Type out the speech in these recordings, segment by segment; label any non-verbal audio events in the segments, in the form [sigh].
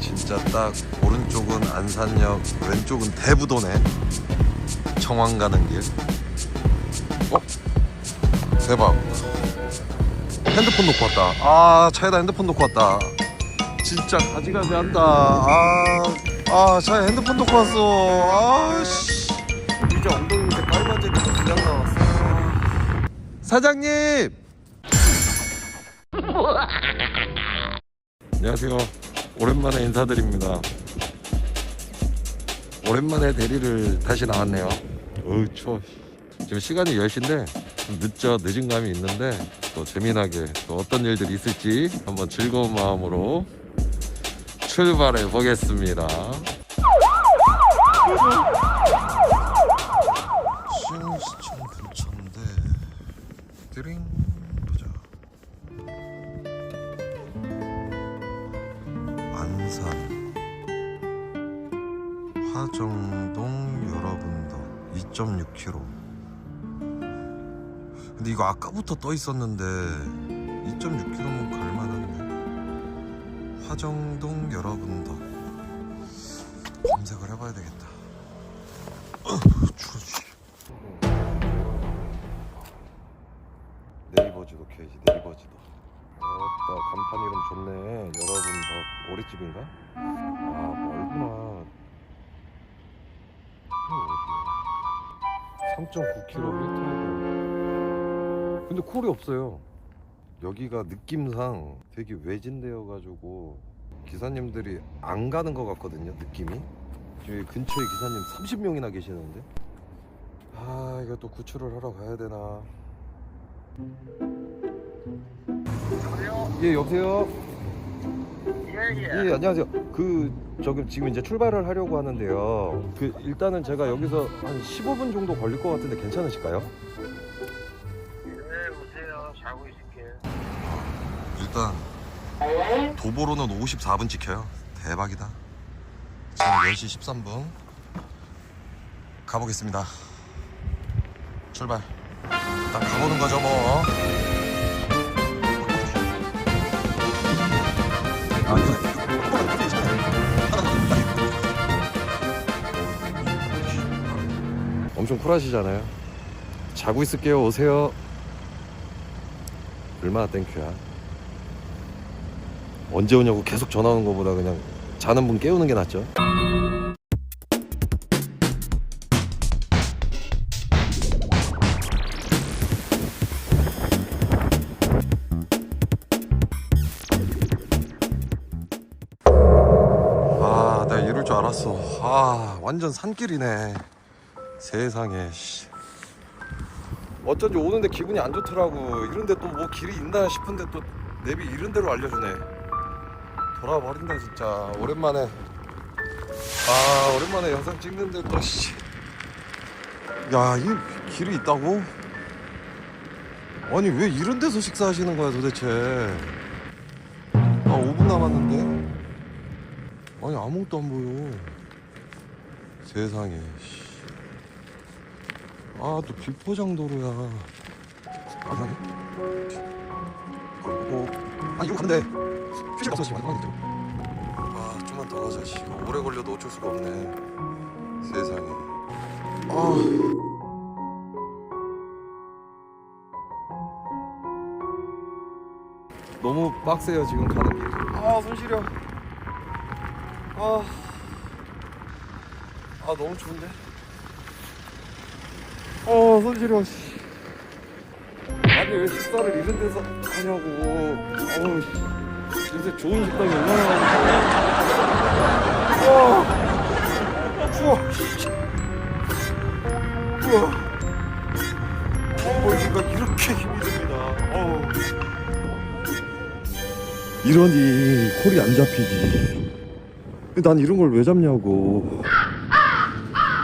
진짜 딱 오른쪽은 안산역, 왼쪽은 대부도네. 청왕 가는 길. 어? 대박. 핸드폰 놓고 왔다. 아 차에다 핸드폰 놓고 왔다. 진짜 가지가지 한다. 아, 아 차에 핸드폰 놓고 왔어. 아 씨. 이제 엉덩이 밑에 빨간색이 그냥 나왔어. 사장님. 안녕하세요. 오랜만에 인사드립니다. 오랜만에 대리를 다시 나왔네요. 어우 추워. 지금 시간이 10시인데 좀 늦죠. 늦은 감이 있는데 또 재미나게 또 어떤 일들이 있을지 한번 즐거운 마음으로 출발해 보겠습니다. 안산. 화정동 여러분더 2.6km 근데 이거 아까부터 떠 있었는데 2.6km면 갈만한데. 화정동 여러분더 검색을 해봐야 되겠다. 추 3.9km고 근데 콜이 없어요. 여기가 느낌상 되게 외진데여 가지고 기사님들이 안 가는 것 같거든요 느낌이. 여기 근처에 기사님 30명이나 계시는데? 아 이거 또 구출을 하러 가야 되나. 여보세요? 예 여보세요? 예 예. 예 안녕하세요 그 저기 지금 이제 출발을 하려고 하는데요 그 일단은 제가 여기서 한 15분 정도 걸릴 것 같은데 괜찮으실까요? 네 오세요. 자고 있을게. 일단 도보로는 54분 찍혀요 대박이다 지금 10시 13분 가보겠습니다 출발 일단 가보는 거죠 뭐 엄청 쿨하시잖아요. 자고 있을게요. 오세요. 얼마나 땡큐야. 언제 오냐고 계속 전화 오는 것보다 그냥 자는 분 깨우는 게 낫죠. 줄 알았어. 아, 완전 산길이네. 세상에. 씨. 어쩐지 오는데 기분이 안 좋더라고. 이런데 또 뭐 길이 있나 싶은데 또 내비 이런 대로 알려주네. 돌아버린다 진짜. 오랜만에. 아, 오랜만에 영상 찍는데 또 씨. 야, 이 길이 있다고? 아니 왜 이런 데서 식사하시는 거야 도대체? 아, 5분 남았는데. 아니 아무것도 안 보여. 세상에. 씨. 아, 또 비포장도로야. 아, 이상해. 어, 아, 이거 가면 돼. 휴식 없어, 지금. 아직 아, 좀만 더 가자, 씨. 오래 걸려도 어쩔 수가 없네. 세상에. 아. 너무 빡세요, 지금 가는 길. 아, 손 시려. 아. 아, 너무 추운데? 어, 손 시려, 씨. 아니 왜 식사를 이런 데서 하냐고 어우 씨. 요새 좋은 식당이 얼마나 많은데 와 추워 씨. 우와 어 여기가 이렇게 힘이 듭니다 어우 이러니 콜이 안 잡히지 난 이런 걸 왜 잡냐고.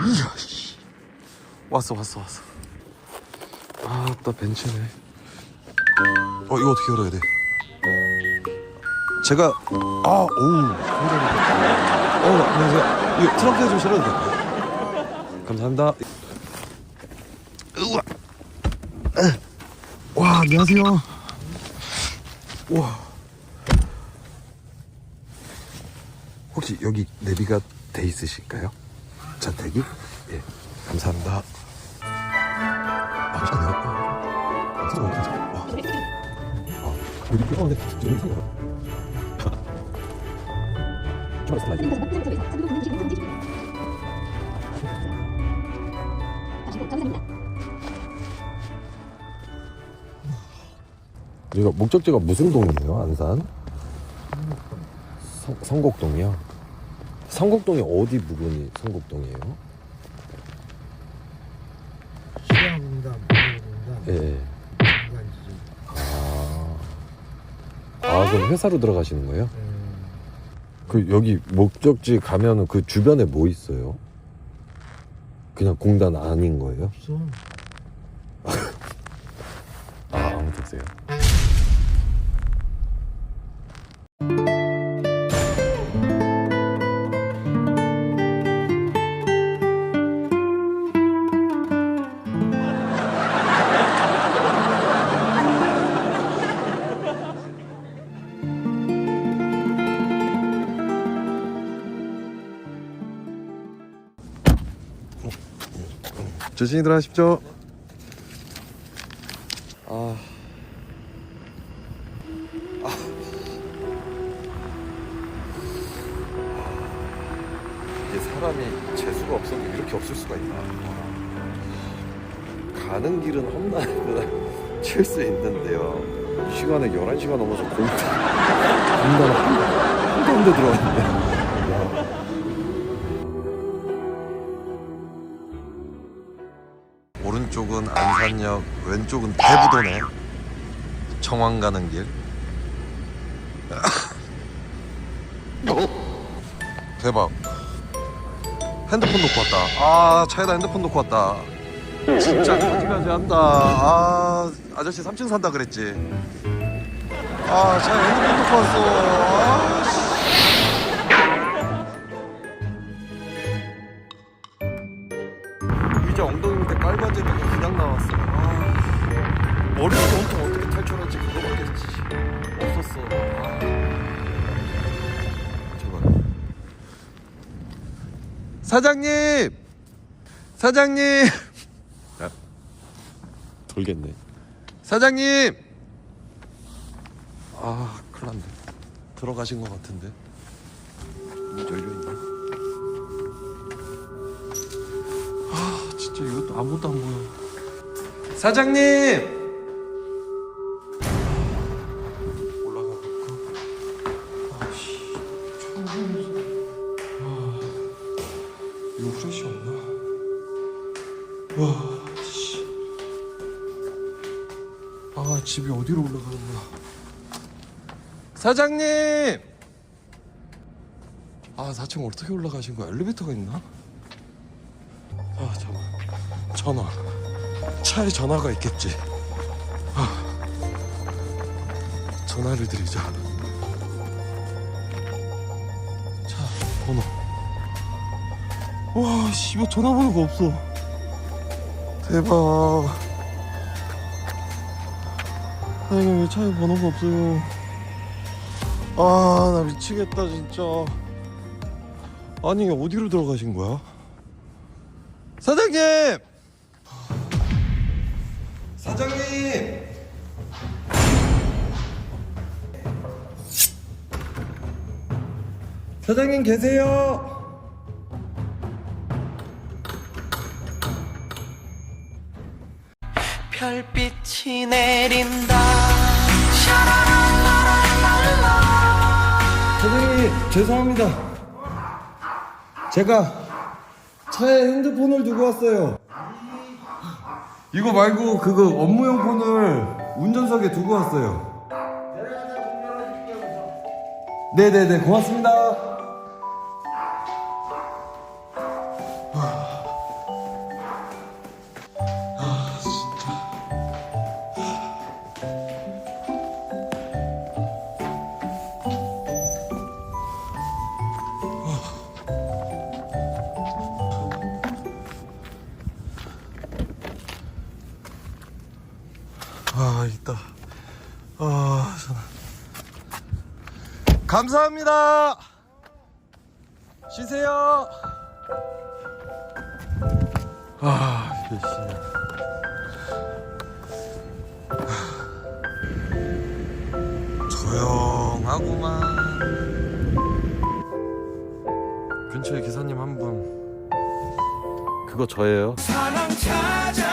이야 씨. 왔어 왔어 왔어. 아따 벤츠네. 어 이거 어떻게 열어야 돼? 제가 아 오우 어 안녕하세요. 이거 트렁크에 좀 실어도 될까요? 감사합니다. 으아. 와 안녕하세요. 와 혹시 여기 내비가 돼 있으실까요? 자 대기? 예 감사합니다 아 괜찮네요 아, 진짜 괜찮아 와. 아, 이렇게 있어요. 좀 있어, 여기가 목적지가 무슨 동이에요, 안산? 성, 성곡동이요? 성곡동이 어디 부근이 성곡동이에요? 시야공단, 보호공단, 예. 아. 아, 그럼 회사로 들어가시는 거예요? 음, 그 여기 목적지 가면은 그 주변에 뭐 있어요? 그냥 공단 아닌 거예요? 없어. [laughs] 아, 아무튼 없어요. 조심히 들어가십시오. 아. 이게 사람이 재수가 없어도 이렇게 없을 수가 있나? 가는 길은 험난보다 [laughs] 칠수 있는데요. 이 시간에 11시가 넘어서 공단, 공단 한, 한 가운데 들어왔는데. 오른쪽은 안산역, 왼쪽은 대부도네. 청왕 가는 길. [coughs] 대박. 핸드폰 놓고 왔다. 아, 차에다 핸드폰 놓고 왔다. 진짜 거지까지 한다. 아, 아저씨 3층 산다 그랬지. 아, 차에 핸드폰 놓고 왔어. 아, 씨. 밑에 깔바지가 그냥 나왔어. 아, 머리부터 온통 어떻게 탈출할지 그거밖에 없었어. 아. 제발. 사장님! 사장님! [laughs] 야, 돌겠네. 사장님! 아, 큰일 났네. 들어가신 것 같은데. 문 열려 있나? 아무것도 안 보여. 사장님! 올라가 볼까? 아씨, 처음 아, 이거 후레쉬 없나? 와, 씨. 아, 집이 어디로 올라가는 거야? 사장님! 아, 4층 어떻게 올라가신 거야? 엘리베이터가 있나? 전화. 차에 전화가 있겠지. 아, 전화를 드리자. 차 번호. 와, 씨발 전화번호가 없어. 대박. 아니 왜 차에 번호가 없어요? 아, 나 미치겠다 진짜. 아니 어디로 들어가신 거야? 사장님! 사장님! 사장님 계세요? 별빛이 내린다 사장님 죄송합니다. 제가 차에 핸드폰을 두고 왔어요. 이거 말고 그거 업무용 폰을 운전석에 두고 왔어요. 네네네 고맙습니다. 감사합니다. 쉬세요. 아, 씨. 조용하구만. 근처에 기사님 한 분. 그거 저예요. 사랑 찾아